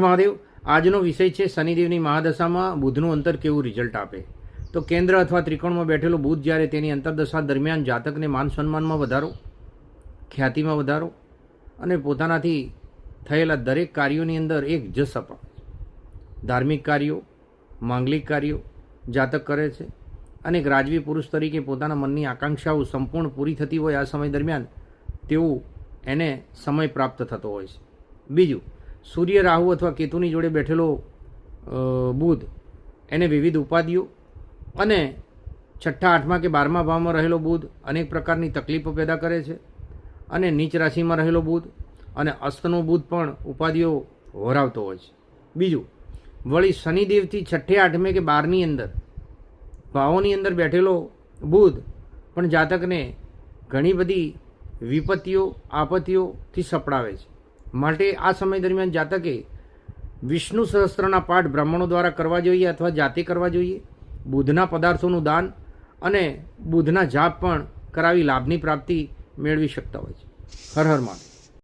મહાદેવ, આજનો વિષય છે શનિદેવની મહાદશામાં બુધનું અંતર કેવું રિઝલ્ટ આપે? તો કેન્દ્ર અથવા ત્રિકોણમાં બેઠેલો બુધ જ્યારે તેની અંતરદશા દરમિયાન જાતકને માન સન્માનમાં વધારો, ખ્યાતિમાં વધારો અને પોતાનાથી થયેલા દરેક કાર્યોની અંદર એક જસ અપાવે ધાર્મિક કાર્યો, માંગલિક કાર્યો જાતક કરે છે અને એક રાજવી પુરુષ તરીકે પોતાના મનની આકાંક્ષાઓ સંપૂર્ણ પૂરી થતી હોય આ સમય દરમિયાન તેવું એને સમય પ્રાપ્ત થતો હોય છે. બીજું સૂર્ય, રાહુ અથવા કેતુની જોડે બેઠેલો બુધ એને વિવિધ ઉપાધિઓ અને છઠ્ઠા, આઠમા કે બારમા ભાવમાં રહેલો બુધ અનેક પ્રકારની તકલીફો પેદા કરે છે અને નીચ રાશિમાં રહેલો બુધ અને અસ્તનો બુધ પણ ઉપાધિઓ હોરાવતો હોય છે. બીજું, વળી શનિદેવથી છઠ્ઠે, આઠમે કે બારની અંદર ભાવોની અંદર બેઠેલો બુધ પણ જાતકને ઘણી બધી વિપત્તિઓ, આપત્તિઓથી સપડાવે છે. માટે આ સમય દરમિયાન જાતકે વિષ્ણુ સહસ્ત્રના પાઠ બ્રાહ્મણો દ્વારા કરવા જોઈએ અથવા જાતે કરવા જોઈએ બુધના પદાર્થોનું દાન અને બુધના જાપ પણ કરાવી લાભની પ્રાપ્તિ મેળવી શકતા હોય છે. હર હર મહાદેવ.